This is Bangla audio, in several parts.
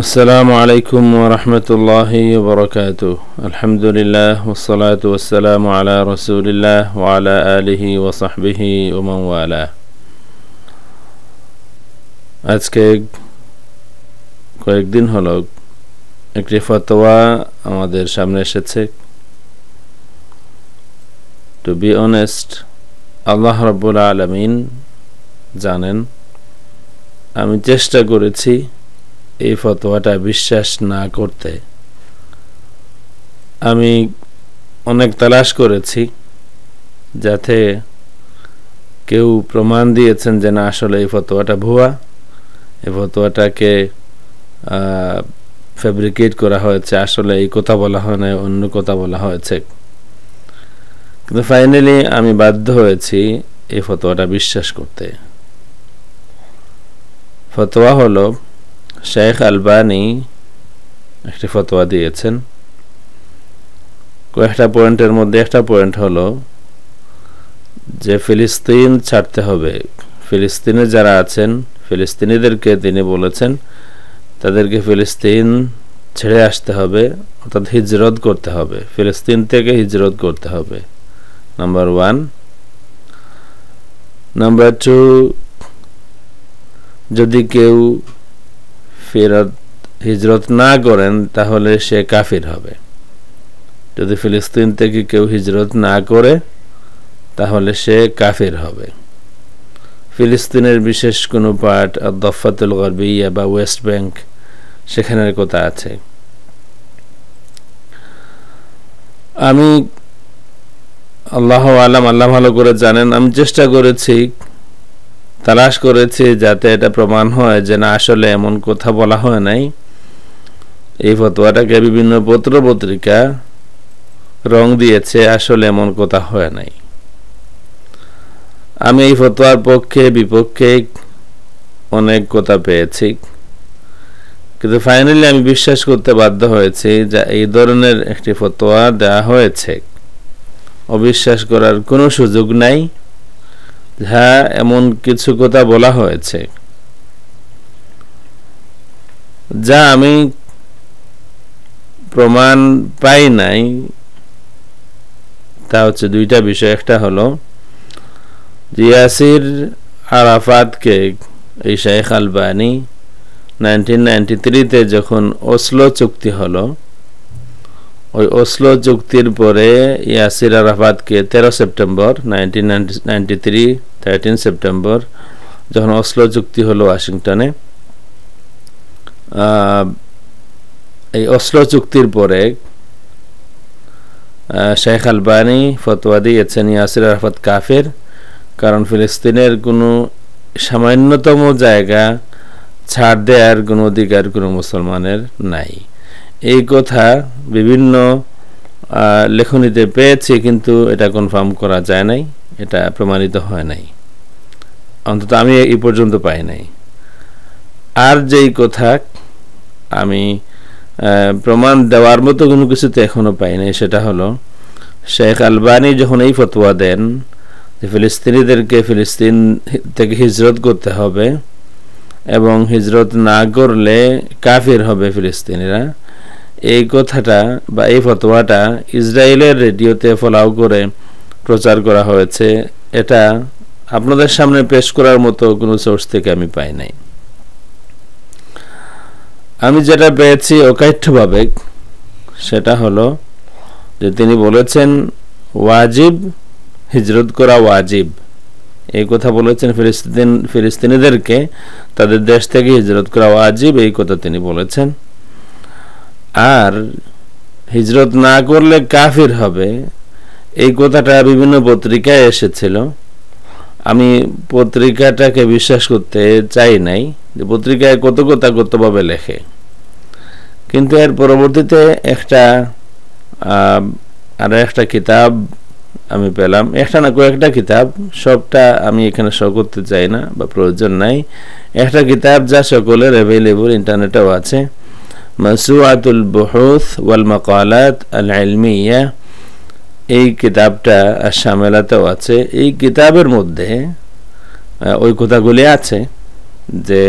আসসালামু আলাইকুম ওরহমতুল্লাহি বরকাত আলহামদুলিল্লাহ ওসলাত ওসালাম আলা রসুলিল্লাহ ওয়ালা আলিহি ওসাহবিহি ওমাওয়ালা আজকে কয়েকদিন হল একটি ফতোয়া আমাদের সামনে এসেছে। টু বি অনেস্ট আল্লাহ রব্বুল আলমিন জানেন, আমি চেষ্টা করেছি এই ফতোয়াটা বিশ্বাস না করতে। আমি অনেক তালাশ করেছি যাতে কেউ প্রমাণ দিয়েছেন যে না, আসলে এই ফতোয়াটা ভুয়া। এই ফতোয়াটাকে ফ্যাব্রিকেট করা হয়েছে, আসলে এই কথা বলা হয় না, অন্য কথা বলা হয়েছে। কিন্তু ফাইনালি আমি বাধ্য হয়েছি এই ফতোয়াটা বিশ্বাস করতে। ফতোয়া হলো শেখ আলবানি একটি ফতোয়া দিয়েছেন কয়েকটা পয়েন্টের মধ্যে একটা পয়েন্ট হলো যে ফিলিস্তিন ছাড়তে হবে ফিলিস্তিনে যারা আছেন ফিলিস্তিনিদেরকে তিনি বলেছেন তাদেরকে ফিলিস্তিন ছেড়ে আসতে হবে অর্থাৎ হিজরত করতে হবে ফিলিস্তিন থেকে হিজরত করতে হবে নাম্বার ওয়ান নাম্বার টু যদি কেউ ফেরত হিজরত না করেন, তাহলে সে কাফির হবে। যদি ফিলিস্তিন থেকে কেউ হিজরত না করে, তাহলে সে কাফির হবে। ফিলিস্তিনের বিশেষ কোনো পার্ট দফাতুল গরবিয়া বা ওয়েস্ট ব্যাংক, সেখানের কথা আছে। আমি আল্লাহ আলাম, আল্লাহ ভালো করে জানেন, আমি চেষ্টা করেছি তালাশ করেছি যাতে এটা প্রমাণ হয় যে না, আসলে এমন কথা বলা হয় নাই। এই ফতোয়াটাকে বিভিন্ন পত্র পত্রিকা রং দিয়েছে, আসলে এমন কথা হয় নাই। আমি এই ফতোয়ার পক্ষে, বিপক্ষে অনেক কথা পেয়েছি। কিন্তু ফাইনালি আমি বিশ্বাস করতে বাধ্য হয়েছি যে এই ধরনের একটি ফতোয়া দেওয়া হয়েছে। অবিশ্বাস করার কোনো সুযোগ নাই। হ্যাঁ এমন কিছু কথা বলা হয়েছে। যা আমি প্রমাণ পাই নাই। তা হচ্ছে দুইটা বিষয়। একটা হলো জিয়াসির আরাফাতকে এই শেখ আলবানি নাইনটিন নাইনটি যখন ওসলো চুক্তি হলো, ওই ওসলো চুক্তির পরে ইয়াসির আরাফাতকে তেরো September nineteen ninety three thirteen September যখন ওসলো চুক্তি হলো ওয়াশিংটনে এই ওসলো চুক্তির পরে শেখ আলবানি, ফতোয়া দিয়েছেন ইয়াসির আরাফাত কাফের, কারণ ফিলিস্তিনের কোনো সামান্যতম জায়গা ছাড় দেওয়ার কোনো অধিকার কোনো মুসলমানের নাই। এই কথা বিভিন্ন লেখনীতে পেয়েছি, কিন্তু এটা কনফার্ম করা যায় নাই। এটা প্রমাণিত হয় নাই। অন্তত আমি এই পর্যন্ত পাই নাই। আর যেই কথা আমি প্রমাণ দেওয়ার মতো কোনো কিছুতে এখনও পাই নাই, সেটা হলো, শেখ আলবানি যখন এই ফতোয়া দেন যে ফিলিস্তিনিদেরকে ফিলিস্তিন থেকে হিজরত করতে হবে এবং হিজরত না করলে কাফির হবে ফিলিস্তিনিরা, এই কথাটা বা এই ফতোয়াটা ইসরায়েলের রেডিওতে ফলাও করে প্রচার করা হয়েছে, এটা আপনাদের সামনে পেশ করার মতো কোনো সোর্স থেকে আমি পাই নাই। আমি যেটা পেয়েছি অকাঠ্যভাবে, সেটা হলো যে তিনি বলেছেন, ওয়াজিব, হিজরত করা ওয়াজিব। এই কথা বলেছেন ফিলিস্তিন, ফিলিস্তিনিদেরকে, তাদের দেশ থেকে হিজরত করা ওয়াজিব, এই কথা তিনি বলেছেন। আর হিজরত না করলে কাফির হবে এই কথাটা বিভিন্ন পত্রিকায় এসেছিল। আমি পত্রিকাটাকে বিশ্বাস করতে চাই নাই যে পত্রিকায় কত কথা কতভাবে লেখে। কিন্তু এর পরবর্তীতে একটা আর একটা কিতাব আমি পেলাম। একটা না কয়েকটা কিতাব, সবটা আমি এখানে শো করতে চাই না বা প্রয়োজন নাই। একটা কিতাব যা সকলের অ্যাভেলেবল ইন্টারনেটেও আছে। মাসুয়াতুল বুহুথ ওয়াল মাকালাত আল ইলমিয়া। এই কিতাবটা শামেলাতেও আছে। এই কিতাবের মধ্যে ওই কথাগুলি আছে যে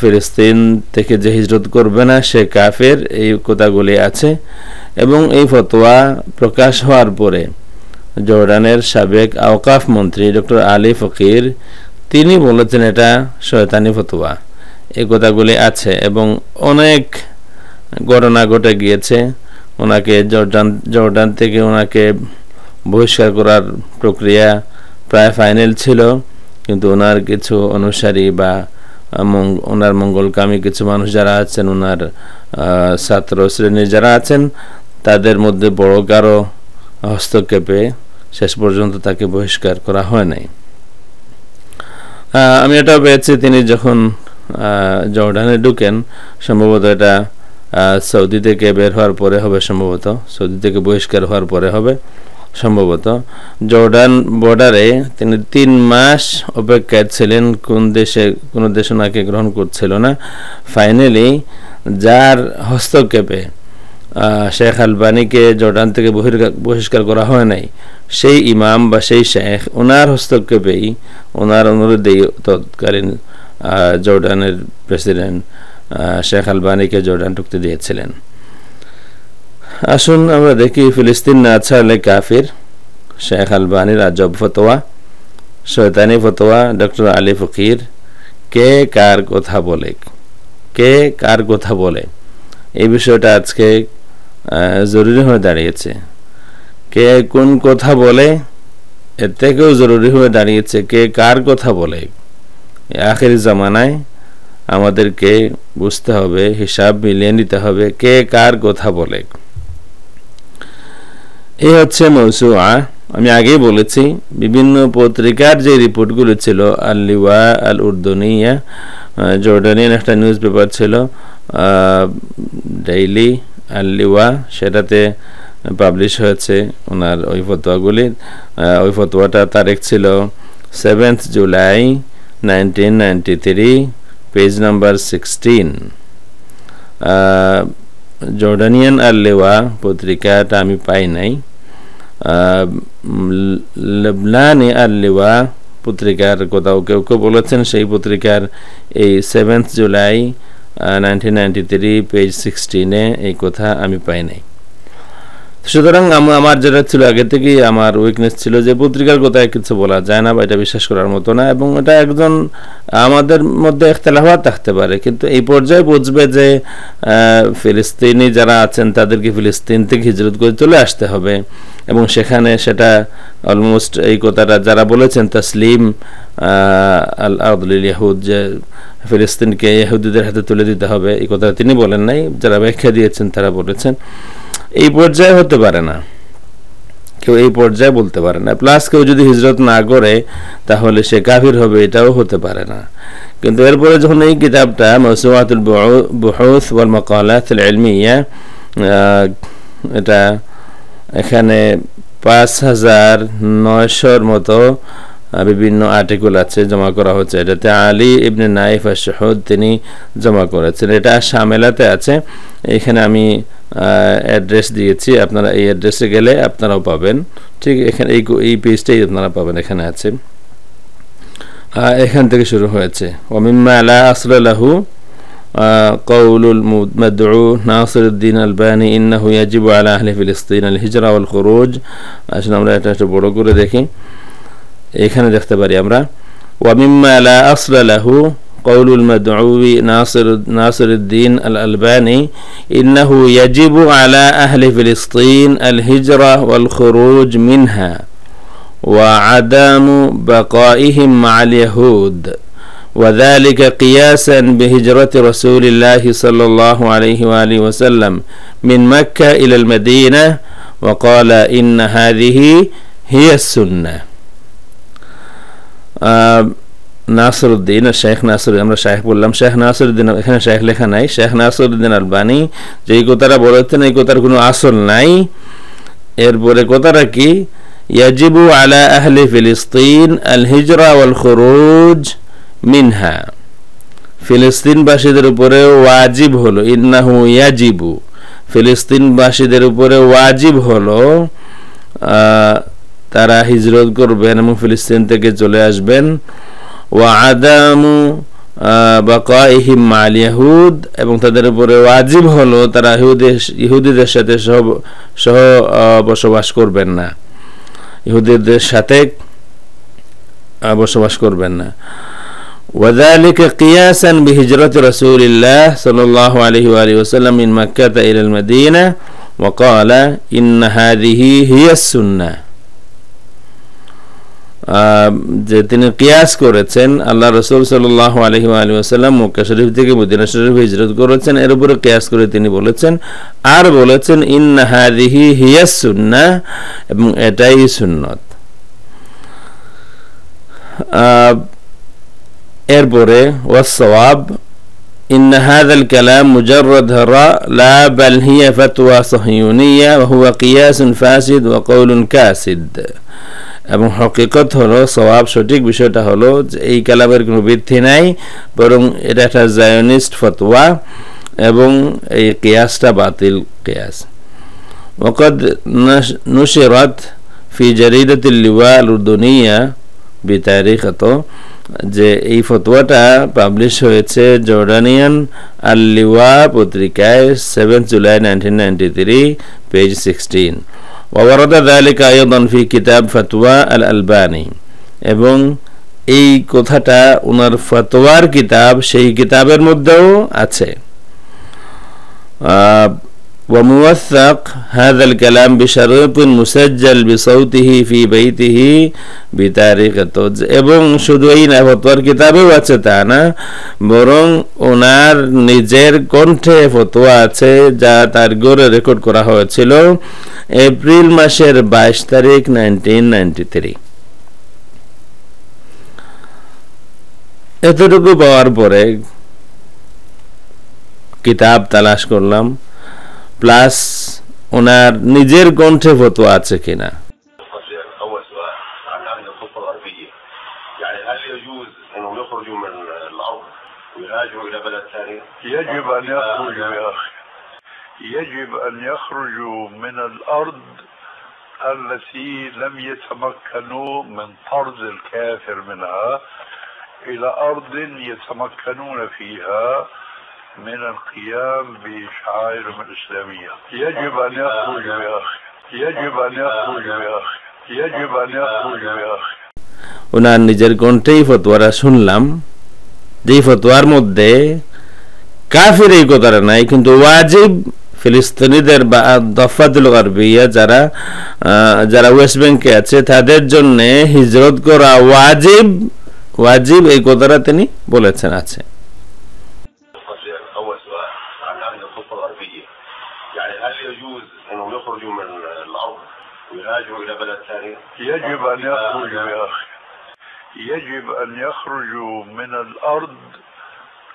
ফিলিস্তিন থেকে যে হিজরত করবে না, সে কাফের, এই কথাগুলি আছে। এবং এই ফতোয়া প্রকাশ হওয়ার পরে জর্ডানের সাবেক আওকাফ মন্ত্রী ডক্টর আলী ফকির, তিনি বলেছেন এটা শয়তানি ফতোয়া। এই কথাগুলি আছে এবং অনেক ঘটনা ঘটে গিয়েছে। ওনাকে জর্ডান জর্ডান থেকে ওনাকে বহিষ্কার করার প্রক্রিয়া প্রায় ফাইনাল ছিল, কিন্তু ওনার কিছু অনুসারী বা ওনার মঙ্গলকামী কিছু মানুষ যারা আছেন, ওনার ছাত্র শ্রেণির যারা আছেন, তাদের মধ্যে বড় কারও হস্তক্ষেপে শেষ পর্যন্ত তাকে বহিষ্কার করা হয় নাই। আমি এটাও পেয়েছি, তিনি যখন জর্ডানে ঢুকেন, সম্ভবত এটা সৌদি থেকে বের হওয়ার পরে হবে সম্ভবত সৌদি থেকে বহিষ্কার হওয়ার পরে হবে সম্ভবত। জর্ডান বর্ডারে তিনি তিন মাস অপেক্ষায় ছিলেন, কোন দেশে, কোনো দেশ ওনাকে গ্রহণ করছিল না। ফাইনালি যার হস্তক্ষেপে শেখ আলবানিকে জর্ডান থেকে বহিষ্কার করা হয় নাই, সেই ইমাম বা সেই শেখ ওনার হস্তক্ষেপেই, ওনার অনুরোধেই তৎকালীন জর্ডানের প্রেসিডেন্ট শেখ আলবানিকে জর্ডান ঢুকতে দিয়েছিলেন। আসুন আমরা দেখি ফিলিস্তিন না ছাড়লে কাফির, শেখ আলবানির আজব ফতোয়া শৈতানি ফতোয়া, ডক্টর আলী ফকির, কে কার কথা বলে, কে কার কথা বলে? এই বিষয়টা আজকে জরুরি হয়ে দাঁড়িয়েছে। কে কোন কথা বলে? এর থেকেও জরুরি হয়ে দাঁড়িয়েছে কে কার কথা বলে। আখের জামানায় আমাদেরকে বুঝতে হবে, হিসাব মিলিয়ে নিতে হবে কে কার কথা বলে। এ হচ্ছে মৌসুয়া আমি আগেই বলেছি, বিভিন্ন পত্রিকার যে রিপোর্টগুলো ছিল Al Liwa Al Urduniya Jordanian একটা নিউজ পেপার ছিল ডেইলি আল লিওয়া সেটাতে পাবলিশ হয়েছে ওনার ওই ফতোয়াগুলি। ওই ফতোয়াটা তারিখ ছিল seventh July nineteen ninety three page number sixteen Jordanian আর লেওয়া পত্রিকাটা আমি পাই নাই। লেবনানি আর পত্রিকার কোথাও কেউ কেউ বলেছেন, সেই পত্রিকার এই seventh July nineteen ninety three page সিক্সটিনে এই কথা আমি পাই নাই। সুতরাং আমার যেটা ছিল আগে থেকেই আমার উইকনেস ছিল যে পত্রিকার কথায় কিছু বলা যায় না বা এটা বিশ্বাস করার মতো না এবং এটা একজন, আমাদের মধ্যে একতলাফাত থাকতে পারে। কিন্তু এই পর্যায়ে বুঝবে যে ফিলিস্তিনি যারা আছেন তাদেরকে ফিলিস্তিন থেকে হিজরত করে চলে আসতে হবে। এবং সেখানে সেটা অলমোস্ট এই কথাটা যারা বলেছেন তসলিম আল আব্দুল ইয়াহুদ যে ফিলিস্তিনকে ইহুদিদের হাতে তুলে দিতে হবে, এই কথা তিনি বলেন নাই। যারা ব্যাখ্যা দিয়েছেন তারা বলেছেন। এই পর্যায়ে হতে পারে না। কেউ এই পর্যায়ে বলতে পারে না। প্লাস কেউ যদি হিজরত না করে, তাহলে সে কাফির হবে, এটাও হতে পারে না। কিন্তু এরপরে যখন এই কিতাবটা মসুয়াতুল বুহুস ওয়াল মাকালাত ইলমিয়া এটা এখানে পাঁচ হাজার নয়শোর মতো বিভিন্ন আর্টিকেল আছে জমা করা হচ্ছে এটাতে আলী ইবনে নাইফ শহদ তিনি জমা করেছেন এটা সামেলাতে আছে এখানে আমি অ্যাড্রেস দিয়েছি আপনারা এই অ্যাড্রেসে গেলে আপনারাও পাবেন ঠিক এখানে এই এই পেজটাই আপনারা পাবেন এখানে আছে এখান থেকে শুরু হয়েছে ওমিম্মা আলা আসলাহু قول المدعو ناصر الدين الباني إنه يجب على أهل فلسطين الهجرة والخروج عشان আমরা এটা একটু বড় করে দেখি এখানে দেখতে পারি আমরা ومما لا أصل له قول المدعو ناصر ناصر الدين الألباني إنه يجب على أهل فلسطين الهجرة والخروج منها وعدم بقائهم مع اليهود وذلك قياسا بهجرة رسول الله صلى الله عليه وآله وسلم من مكة إلى المدينة وقال إن هذه هي السنة নাসরুদ্দিন, শেখ নাসর আমরা শেখ বললাম, শেখ নাসরুদ্দিন, এখানে শেখ লেখা নাই। শেখ নাসরুদ্দিন আলবানি যে এই কথাটা বলেছেন, এই কথার কোনো আসল নাই। এরপরে কথাটা কি? ইয়াজিবু আলা আহলি ফিলিস্তিন আল হিজরা ওয়াল খুরুজ মিনহা। ফিলিস্তিনবাসীদের উপরে ওয়াজিব হলো, ইন্নাহু ইয়াজিবু। ফিলিস্তিনবাসীদের উপরে ওয়াজিব হলো তারা হিজরত করবেন এবং ফিলিস্তিন থেকে চলে আসবেন ওয়া আদামু বাকাইহিম মাল ইয়াহুদ এবং তাদের উপরে ওয়াজিব হলো তারা ইহুদিদের সাথে সহ সহ বসবাস করবেন না ইহুদিদের সাথে বসবাস করবেন না وذلك قياسا بهجرة رسول الله صلى الله عليه وآله وسلم من مكة إلى المدينة وقال إن هذه هي السنة যে তিনি কিয়াস করেছেন আল্লাহ রসুল সাল্লাহ আলহি আলী আসাল্লাম মক্কা শরীফ থেকে মদিনা শরীফ হিজরত করেছেন এর উপরে কিয়াস করে তিনি বলেছেন আর বলেছেন ইন্নাহাদিহি হিয়াস সুন্না এবং এটাই সুন্নত এরপরে ওয়াসওয়াব إن هذا الكلام مجرد هراء لا بل هي فتوى صهيونية وهو قياس فاسد وقول كاسد এবং হকিকত হলো সবাব সঠিক বিষয়টা হলো যে এই কালামের কোনো বৃদ্ধি নাই বরং এটা একটা জায়নিস্ট ফতোয়া এবং এই কেয়াসটা বাতিল কেয়াস وقد نشرت في جريدة اللواء الأردنية بتاريخ যে এই ফতোয়াটা পাবলিশ হয়েছে জর্ডানিয়ান আল্লিওয়া পত্রিকায় seven July nineteen ninety three page sixteen ওয়ারদ ذلك أيضا في কিতাব ফতোয়া আল আলবানি এবং এই কথাটা ওনার ফতোয়ার কিতাব সেই কিতাবের মধ্যেও আছে وموثق هذا الكلام بشريط مسجل بصوته في بيته بتاريخ এবং শুধু এই না ফতোয়ার কিতাবেও আছে তা না বরং ওনার নিজের কণ্ঠে ফতোয়া আছে যা তার গড়ে রেকর্ড করা হয়েছিল এপ্রিল মাসের বাইশ তারিখ নাইনটিন নাইনটি থ্রি এতটুকু পাওয়ার পরে কিতাব তালাশ করলাম প্লাস ওনার নিজের কণ্ঠে ফতোয়া আছে কিনা يجب أن يخرجوا يا أخي يجب أن يخرجوا من الأرض التي لم يتمكنوا من طرد الكافر منها إلى أرض يتمكنون فيها من القيام بشعائرهم الإسلامية يجب أن يخرجوا يا أخي يجب أن يخرجوا يا أخي يجب أن يخرجوا يا أخي ওনার নিজের কণ্ঠেই ফতোয়ারা শুনলাম যেই ফতোয়ার মধ্যে কাফির এই কথাটা নাই কিন্তু ওয়াজিব ফিলিস্তিনিদের বা দফাতুল গারবিয়া যারা যারা ওয়েস্ট ব্যাংকে আছে তাদের জন্য হিজরত করা ওয়াজিব ওয়াজিব এই কথাটা তিনি বলেছেন আছে يجب أن يخرجوا يا أخي. يجب أن يخرجوا من الأرض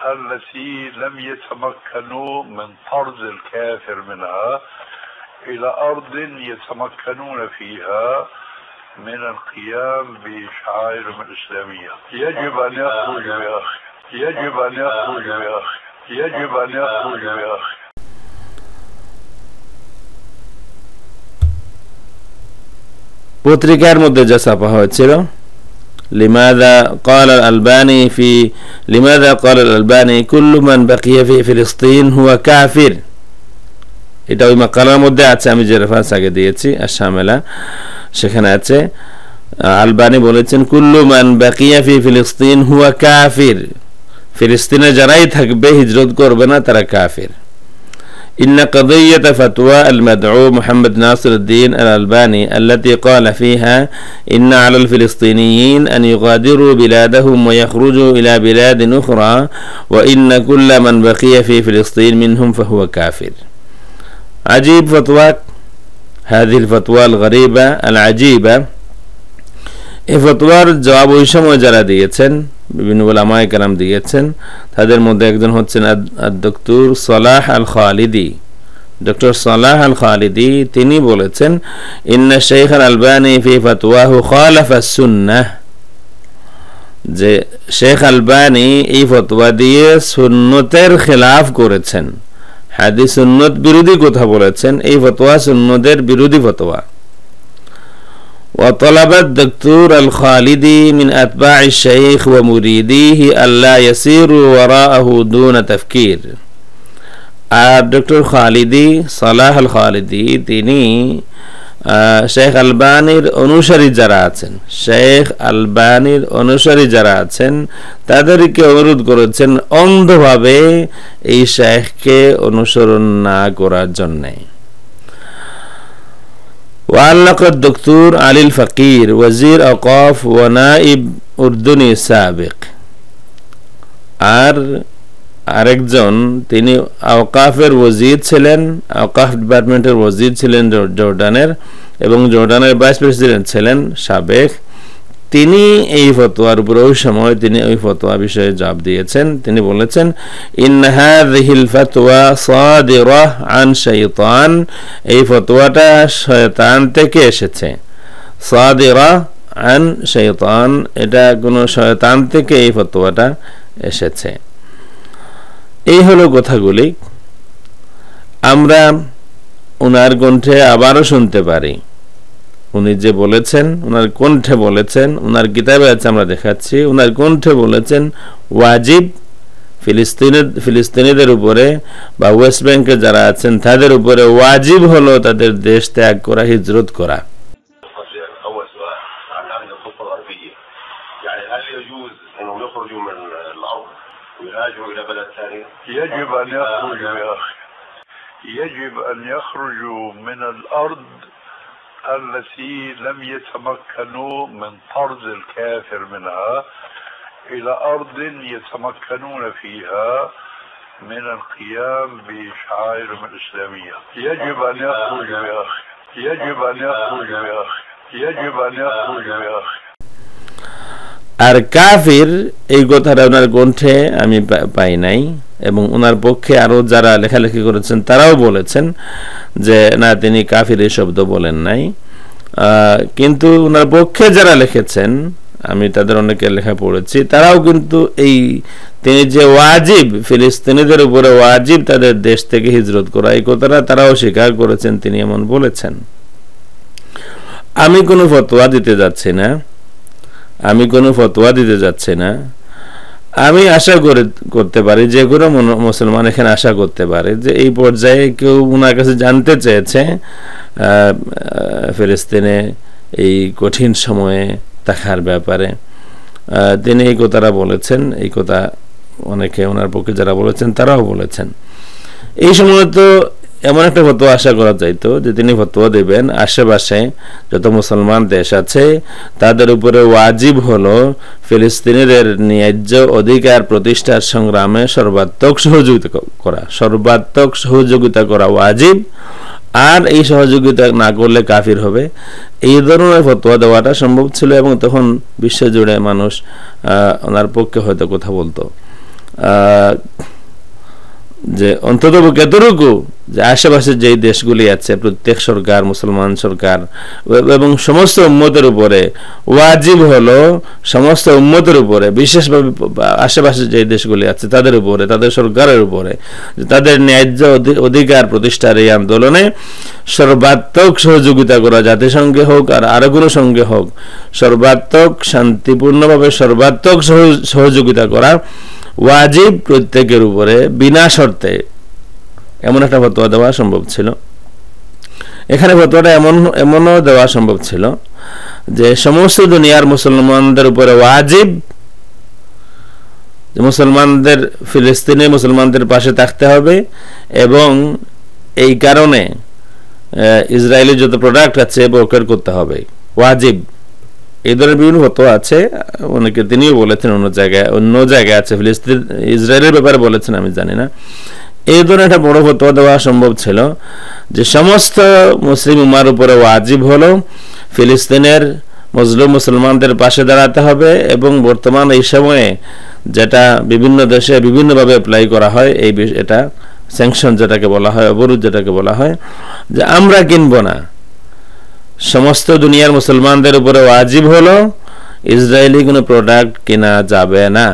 التي لم يتمكنوا من طرد الكافر منها إلى أرض يتمكنون فيها من القيام بشعائرهم الإسلامية. يجب أن يخرجوا يا أخي. يجب أن يخرجوا يا أخي. يجب أن يخرجوا يا أخي. পত্রিকার মধ্যে যা ছাপা হয়েছিল لماذا قال الألباني في لماذا قال الألباني كل من بقي في فلسطين هو كافر এটা ওই মাকালার মধ্যে আছে আমি যে রেফারেন্স আগে দিয়েছি আসামেলা সেখানে আছে আলবানি বলেছেন কুল্লু মান বাকিয়া ফি ফিলিস্তিন হুয়া কাফির ফিলিস্তিনে যারাই থাকবে হিজরত করবে না তারা কাফির إن قضية فتوى المدعو محمد ناصر الدين الألباني التي قال فيها إن على الفلسطينيين أن يغادروا بلادهم ويخرجوا إلى بلاد أخرى وإن كل من بقي في فلسطين منهم فهو كافر. عجيب فتوى. هذه الفتوى الغريبة العجيبة এই ফতোয়ার জবাব ওই সময় যারা দিয়েছেন, বিভিন্ন ওলামায় কালাম দিয়েছেন, তাদের মধ্যে একজন হচ্ছেন doctor Salah Al Khalidi doctor Salah Al Khalidi তিনি বলেছেন, ইন্না শেখ আল আলবানি ফি ফতোয়াহু খালাফা সুন্নাহ। যে শেখ আলবানি এই ফতোয়া দিয়ে সুন্নতের খেলাফ করেছেন। হাদি সুন্নত বিরোধী কথা বলেছেন, এই ফতোয়া সুন্নতের বিরোধী ফতোয়া। وطلب الدكتور الخالدي من أتباع الشيخ ومريديه ألا يسيروا وراءه دون تفكير আর doctor Khalidi Salah al Khalidi তিনি শেখ আলবানির অনুসারী যারা আছেন শেখ আলবানির অনুসারী যারা আছেন তাদেরকে অনুরোধ করেছেন অন্ধভাবে এই শেখকে অনুসরণ না করার জন্যে وعلق الدكتور علي الفقير وزير أوقاف ونائب أردني سابق আর আরেকজন তিনি আওকাফের ওয়াজির ছিলেন আওকাফ ডিপার্টমেন্টের ওয়াজির ছিলেন জর্ডানের এবং জর্ডানের ভাইস প্রেসিডেন্ট ছিলেন সাবেক তিনি এই ফতোয়ার উপর ওই সময় তিনি ওই ফতোয়া বিষয়ে জবাব দিয়েছেন। তিনি বলেছেন ইন হাযিহিল ফাতওয়া সাদিরা আন শাইতান। এই ফতোয়াটা শয়তান থেকে এসেছে। সাদিরা আন শাইতান, এটা কোন শয়তান থেকে এই ফতোয়াটা এসেছে। এই হলো কথাগুলি। আমরা ওনার কণ্ঠে আবারও শুনতে পারি। উনি যে বলেছেন ওনার কণ্ঠে বলেছেন ওনার কিতাবে আছে আমরা দেখাচ্ছি ওনার কণ্ঠে বলেছেন ওয়াজিব ফিলিস্তিনের ফিলিস্তিনিদের উপরে বা ওয়েস্ট ব্যাংকে যারা আছেন তাদের উপরে ওয়াজিব হলো তাদের দেশ ত্যাগ করা হিজরত করা يجب أن يخرجوا يا أخي يجب أن يخرجوا من الأرض التي لم يتمكنوا من طرد الكافر منها إلى أرض يتمكنون فيها من القيام بشعائرهم الإسلامية يجب أن يخرجوا يا أخي يجب أن يخرجوا يا أخي يجب أن يخرجوا يا أخي আর কাফির এই কথাটা ওনার কণ্ঠে আমি পাই নাই এবং ওনার পক্ষে আরও যারা লেখালেখি করেছেন, তারাও বলেছেন যে, না, তিনি কাফির এই শব্দ বলেন নাই। কিন্তু ওনার পক্ষে যারা লিখেছেন, আমি তাদের অনেকে লেখা পড়েছি, তারাও কিন্তু এই, তিনি যে ওয়াজিব, ফিলিস্তিনিদের উপরে ওয়াজিব তাদের দেশ থেকে হিজরত করা, এই কথাটা তারাও স্বীকার করেছেন, তিনি এমন বলেছেন। আমি কোনো ফতোয়া দিতে যাচ্ছি না, আমি কোনো ফতোয়া দিতে যাচ্ছি না। আমি আশা করে করতে পারি, যে কোনো মুসলমান এখানে আশা করতে পারে যে এই পর্যায়ে কেউ ওনার কাছে জানতে চেয়েছে ফিলিস্তিনে এই কঠিন সময়ে থাকার ব্যাপারে। তিনি এই কথাটা বলেছেন, এই কথা অনেকে ওনার পক্ষে যারা বলেছেন, তারাও বলেছেন। এই সময় তো এমন একটা ফতোয়া আশা করা যাইতো যে তিনি ফতোয়া দেবেন, আশেপাশে যত মুসলমান দেশ আছে, তাদের উপরে ওয়াজিব হলো ফিলিস্তিনিদের ন্যায্য অধিকার প্রতিষ্ঠার সংগ্রামে সর্বাত্মক সহযোগিতা করা, সর্বাত্মক সহযোগিতা করা ওয়াজিব। আর এই সহযোগিতা না করলে কাফির হবে। এই ধরনের ফতোয়া দেওয়াটা সম্ভব ছিল এবং তখন বিশ্বজুড়ে মানুষ ওনার পক্ষে হয়তো কথা বলতো। যে অন্তত এতটুকু যে আশেপাশে যেই দেশগুলি আছে, প্রত্যেক সরকার, মুসলমান সরকার এবং সমস্ত উম্মতের উপরে ওয়াজিব হলো সমস্ত উম্মতের উপরে, বিশেষভাবে আশেপাশে যে দেশগুলি আছে, তাদের উপরে, তাদের সরকারের উপরে তাদের ন্যায্য অধিকার প্রতিষ্ঠার এই আন্দোলনে সর্বাত্মক সহযোগিতা করা জাতিসংঘে হোক আর আরও কোনো সঙ্গে হোক, সর্বাত্মক শান্তিপূর্ণভাবে সর্বাত্মক সহযোগিতা করা ওয়াজিব প্রত্যেকের উপরে, বিনা শর্তে এমন একটা ফতোয়া দেওয়া সম্ভব ছিল। এখানে ফতোয়াটা এমন, এমনও দেওয়া সম্ভব ছিল যে সমস্ত দুনিয়ার মুসলমানদের উপরে ওয়াজিব মুসলমানদের, ফিলিস্তিনে মুসলমানদের পাশে থাকতে হবে এবং এই কারণে ইসরায়েলি যত প্রোডাক্ট আছে বকের করতে হবে। ওয়াজিব। এই ধরনের বিভিন্ন ফটো আছে, অনেকে তিনিও বলেছেন অন্য জায়গায় অন্য জায়গায় আছে, ফিলিস্তিন, ইসরায়েলের ব্যাপারে বলেছেন, আমি জানি না। এই ধরনের একটা বড় ফতোয়া দেওয়া সম্ভব ছিল যে সমস্ত মুসলিম উমার উপরে ওয়াজিব হলো, ফিলিস্তিনের মজলুম মুসলমানদের পাশে দাঁড়াতে হবে এবং বর্তমান এই সময়ে যেটা বিভিন্ন দেশে বিভিন্নভাবে অ্যাপ্লাই করা হয়, এই এটা স্যাংশন যেটাকে বলা হয়, অবরোধ যেটাকে বলা হয়, যে আমরা কিনবো না। সমস্ত দুনিয়ার মুসলমানদের উপরে ওয়াজিব হলো, ইসরায়েলি কোনো প্রোডাক্ট কেনা যাবে না।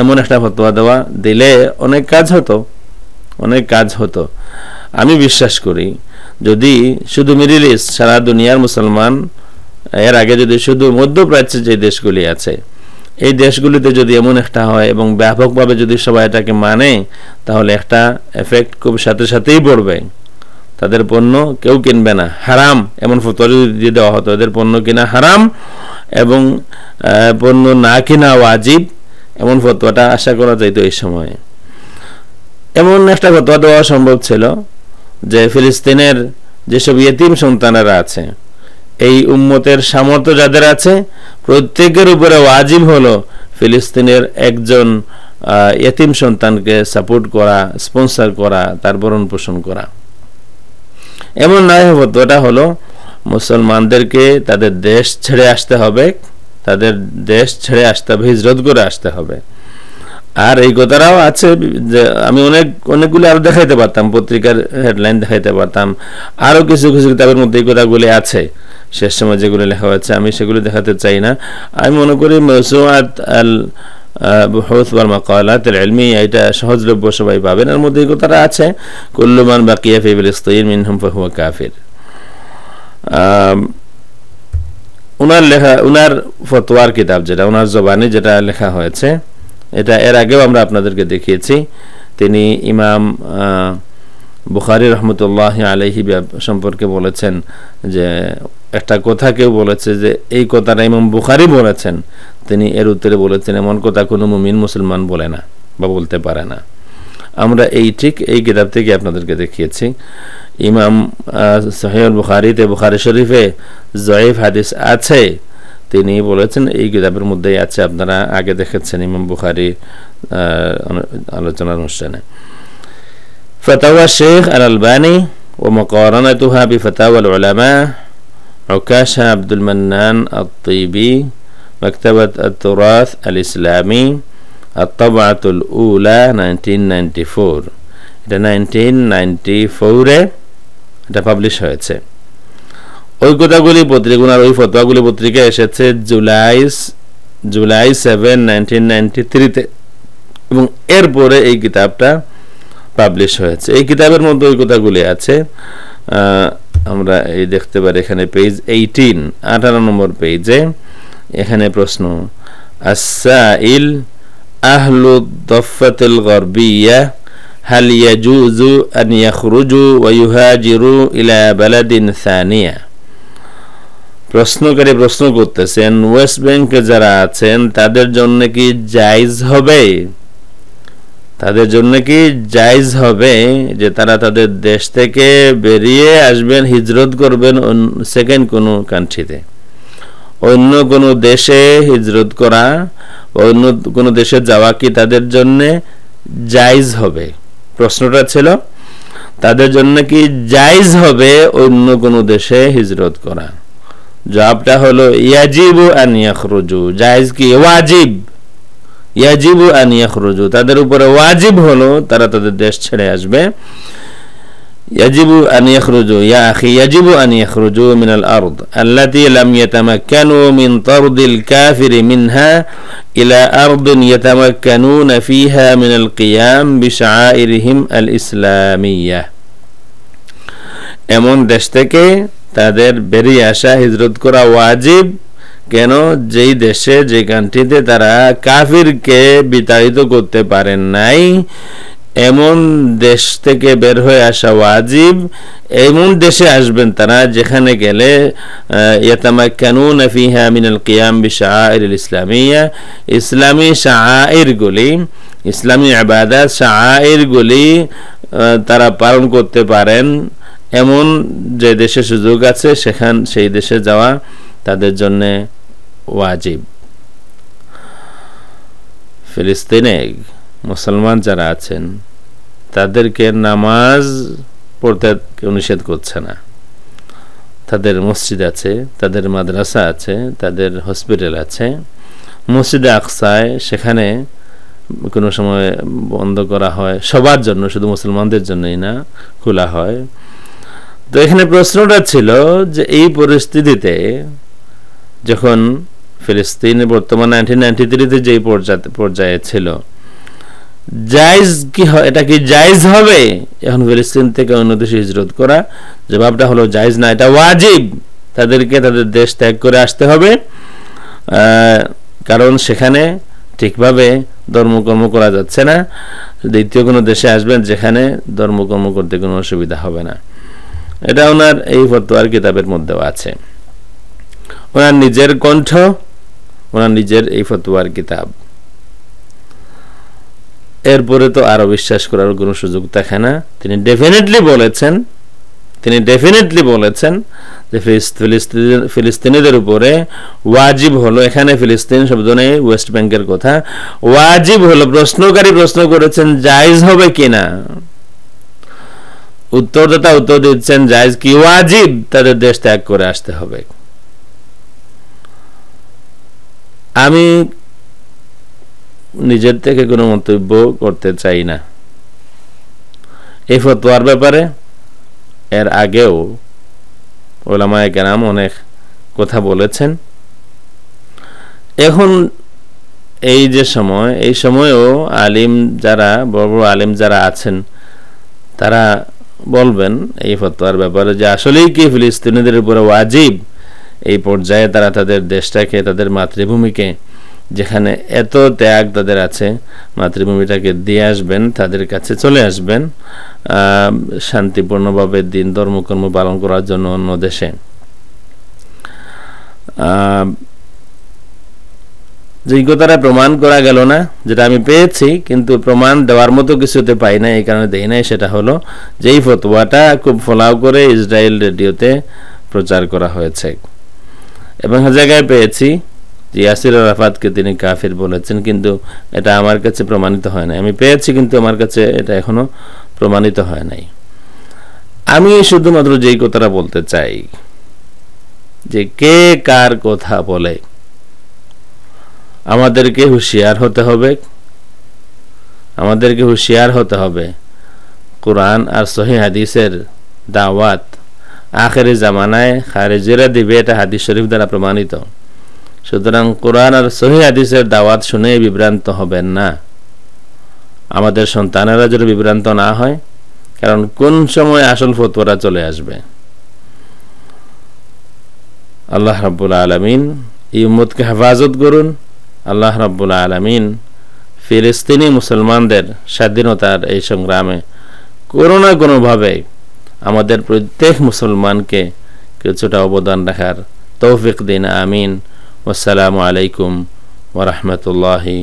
এমন একটা ফতোয়া দেওয়া দিলে অনেক কাজ হতো, অনেক কাজ হতো। আমি বিশ্বাস করি, যদি শুধু মিডিল ইস্ট, সারা দুনিয়ার মুসলমান, এর আগে যদি শুধু মধ্যপ্রাচ্যের যে দেশগুলি আছে, এই দেশগুলিতে যদি এমন একটা হয় এবং ব্যাপকভাবে যদি সবাই এটাকে মানে তাহলে একটা এফেক্ট খুব সাথে সাথেই পড়বে। তাদের পণ্য কেউ কিনবে না। হারাম, এমন ফতোয়া যদি দেওয়া হতো, এদের পণ্য কিনা হারাম এবং পণ্য না কিনা ওয়াজিব, এমন ফতোয়াটা আশা করা যাইতো এই সময়ে। এমন একটা ফতোয়া দেওয়া সম্ভব ছিল যে ফিলিস্তিনের যেসব ইয়েতিম সন্তানেরা আছে, এই উম্মতের সামর্থ্য যাদের আছে, প্রত্যেকের উপরে ওয়াজিব হলো ফিলিস্তিনের একজন ইয়েতিম সন্তানকে সাপোর্ট করা স্পন্সার করা, তার বরণ পোষণ করা। এমন নয় ফতোয়াটা হলো মুসলমানদেরকে তাদের দেশ ছেড়ে আসতে হবে, তাদের দেশ ছেড়ে আসতে হবে, হিজরত করে আসতে হবে। আর এই কথাটাও আছে, যে আমি অনেক, অনেকগুলো আরও দেখাইতে পারতাম, পত্রিকার হেডলাইন দেখাইতে পারতাম, আরও কিছু কিছু কিতাবের মধ্যে এই কথাগুলি আছে। শেষ সময় যেগুলো লেখা হয়েছে, আমি সেগুলো দেখাতে চাই না। আমি মনে করি মৌসুমাত আল বুহুথ ওয়াল মাকালাত ইলমি, এটা সহজলভ্য সবাই পাবেন। এর মধ্যে কথাটা আছে কুল্লুমান বাকিয়া ফি ফিলিস্তিন মিনহুম ফাহুয়া কাফির। উনার লেখা, উনার ফতোয়ার কিতাব যেটা, উনার জবানে যেটা লেখা হয়েছে, এটা এর আগেও আমরা আপনাদেরকে দেখিয়েছি। তিনি ইমাম বুখারি রহমতুল্লাহ আলহি সম্পর্কে বলেছেন যে একটা কথা কেউ বলেছে যে, এই কথাটা ইমাম বুখারি বলেছেন। তিনি এর উত্তরে বলেছেন, এমন কথা কোনো মুমিন মুসলমান বলে না বা বলতে পারে না। আমরা এই ঠিক এই কিতাব থেকে আপনাদেরকে দেখিয়েছি। ইমাম সহিউল বুখারিতে, বুখারি শরীফে জয়েফ হাদিস আছে। তিনি বলেছেন, এই কিতাবের মধ্যেই আছে, আপনারা আগে দেখেছেন ইমাম বুখারি আলোচনার অনুষ্ঠানে। ফতাওয়া শেখ আল আলবানী ও মকরানা তুহাবি ফতাওয়াল আলামা عكاشة عبد المنان الطيبي مكتبة التراث الإسلامي الطبعة الأولى 1994 এটা 1994 এ এটা পাবলিশ হয়েছে ওই কথাগুলি পত্রিকার ওই ফতোয়াগুলি পত্রিকায় এসেছে July July seven nineteen ninety থ্রিতে এবং এরপরে এই কিতাবটা পাবলিশ হয়েছে এই কিতাবের মধ্যে ওই কথাগুলি আছে আমরা এই দেখতে পারি এখানে পেজ এইটিন আঠারো নম্বর পেজে এখানে প্রশ্ন আসাইল আহলু দফাতুল গরবিয়া هل يجوز أن يخرجوا ويهاجروا إلى بلد ثانية প্রশ্নকারী প্রশ্ন করতেছেন ওয়েস্ট ব্যাংকে যারা আছেন তাদের জন্য কি জায়জ হবে তাদের জন্য কি জায়জ হবে যে তারা তাদের দেশ থেকে বেরিয়ে আসবেন, হিজরত করবেন সেকেন্ড কোনো কান্ট্রিতে অন্য কোনো দেশে হিজরত করা, অন্য কোনো দেশে যাওয়া কি তাদের জন্য জায়জ হবে? প্রশ্নটা ছিল, তাদের জন্য কি জায়জ হবে অন্য কোনো দেশে হিজরত করা? জবাবটা হলো ইয়াজিবু আন ইয়াখরুজু। জায়জ কি? ওয়াজিব। ইয়াজিবু আন ইয়াখরুজু। তাদের উপরে ওয়াজিব হলো, তারা তাদের দেশ ছেড়ে আসবে। ইয়াজিবু আন ইয়াখরুজু, ইয়া আখি, ইয়াজিবু আন ইয়াখরুজু মিনাল আরদ, আল্লাতি লাম ইয়াতামাক্কানু মিন তারদিল কাফিরি মিনহা ইলা আরদিন ইয়াতামাক্কানুনা ফিহা মিনাল কিয়াম বিশাআইরিহিম আল ইসলামিয়া। এমন দেশ থেকে তাদের বেরিয়ে আসা হিজরত করা ওয়াজিব কেন যেই দেশে যে কান্ট্রিতে তারা কাফিরকে বিতাড়িত করতে পারেন নাই, এমন দেশ থেকে বের হয়ে আসা ওয়াজিব, এমন দেশে আসবেন তারা যেখানে গেলে ইয়াতামা ইয়াতামাক্কানুন ফিহা মিনাল কিয়াম বিশাআইর ইসলামিয়া, ইসলামী শাআইরগুলি, ইসলামী ইবাদত শাআইরগুলি তারা পালন করতে পারেন। এমন যে দেশে সুযোগ আছে, সেখান, সেই দেশে যাওয়া তাদের জন্য ওয়াজিব ফিলিস্তিনে মুসলমান যারা আছেন, তাদেরকে নামাজ পড়তে নিষেধ করছে না। তাদের মসজিদ আছে, তাদের মাদ্রাসা আছে, তাদের হসপিটাল আছে। মসজিদে আকসায়, সেখানে কোনো সময় বন্ধ করা হয়, সবার জন্য, শুধু মুসলমানদের জন্যই না, খোলা হয়। তো এখানে প্রশ্নটা ছিল যে এই পরিস্থিতিতে যখন ফিলিস্তিন বর্তমান নাইনটিন নাইনটি থ্রিতে যেই পর্যায়ে ছিল। জায়জ কি এটা কি জায়জ হবে? এখন ফিলিস্তিন থেকে অন্য দেশে হিজরত করা। জবাবটা হলো জায়জ না, এটা ওয়াজিব। তাদেরকে তাদের দেশ ত্যাগ করে আসতে হবে। কারণ সেখানে ঠিকভাবে ধর্মকর্ম করা যাচ্ছে না। দ্বিতীয় কোনো দেশে আসবেন, যেখানে ধর্মকর্ম করতে কোনো অসুবিধা হবে না। এটা ওনার এই ফতোয়ার কিতাবের মধ্যেও আছে। ওনার নিজের কণ্ঠ ওনার নিজের এই ফতোয়ার কিতাব। এরপরে তো আরও বিশ্বাস করার কোনো সুযোগ থাকে না। তিনি ডেফিনেটলি বলেছেন, তিনি ডেফিনেটলি বলেছেন যে ফিলিস্তিনিদের উপরে ওয়াজিব হলো, এখানে ফিলিস্তিন শব্দ নেই, ওয়েস্ট ব্যাংকের কথা। ওয়াজিব হলো, প্রশ্নকারী প্রশ্ন করেছেন, জায়জ হবে কিনা উত্তরদাতা উত্তর দিচ্ছেন, জায়জ কি? ওয়াজিব, তাদের দেশ ত্যাগ করে আসতে হবে। আমি নিজের থেকে কোনো মন্তব্য করতে চাই না। এই ফতোয়ার ব্যাপারে এর আগেও ওলামায় কেরাম অনেক কথা বলেছেন। এখন এই যে সময়, এই সময়েও আলিম যারা, বড় বড় আলিম যারা আছেন, তারা বলবেন এই ফতোয়ার ব্যাপারে যে আসলেই কি ফিলিস্তিনিদের উপরে ওয়াজিব এই পর্যায়ে তারা তাদের দেশটাকে, তাদের মাতৃভূমিকে, যেখানে এত ত্যাগ তাদের আছে, মাতৃভূমিটাকে দিয়ে আসবেন, তাদের কাছে চলে আসবেন শান্তিপূর্ণভাবে দিন ধর্মকর্ম পালন করার জন্য অন্য দেশে। যোগ্যতারা প্রমাণ করা গেল না, যেটা আমি পেয়েছি, কিন্তু প্রমাণ দেওয়ার মতো কিছুতে পাই না, এই কারণে দেই নাই, সেটা হলো যেই ফতোয়াটা খুব ফলাও করে ইসরায়েল রেডিওতে প্রচার করা হয়েছে। এবং জায়গায় পেয়েছি যে ইয়াসির আরাফাতকে তিনি কাফির বলেছেন, কিন্তু এটা আমার কাছে প্রমাণিত হয় নাই। আমি পেয়েছি, কিন্তু আমার কাছে এটা এখনও প্রমাণিত হয় নাই। আমি শুধুমাত্র যেই কথাটা বলতে চাই, যে কে কার কথা বলে, আমাদেরকে হুঁশিয়ার হতে হবে, আমাদেরকে হুঁশিয়ার হতে হবে। কোরআন আর সহি হাদিসের দাওয়াত আখেরি জামানায় খারেজেরা দিবে এটা হাদিস শরীফ দ্বারা প্রমাণিত। সুতরাং কোরআন আর সহি হাদিসের দাওয়াত শুনে বিভ্রান্ত হবেন না। আমাদের সন্তানেরা যদি বিভ্রান্ত না হয়, কারণ কোন সময় আসল ফতোয়ারা চলে আসবে? আল্লাহ রাব্বুল আলমিন এই উম্মতকে হেফাজত করুন। আল্লাহ রাব্বুল আলমিন ফিলিস্তিনি মুসলমানদের স্বাধীনতার এই সংগ্রামে কোনো না কোনোভাবে আমাদের প্রত্যেক মুসলমানকে কিছুটা অবদান রাখার তৌফিক দিন আমিন। আসসালামু আলাইকুম ওরহমতুল্লাহি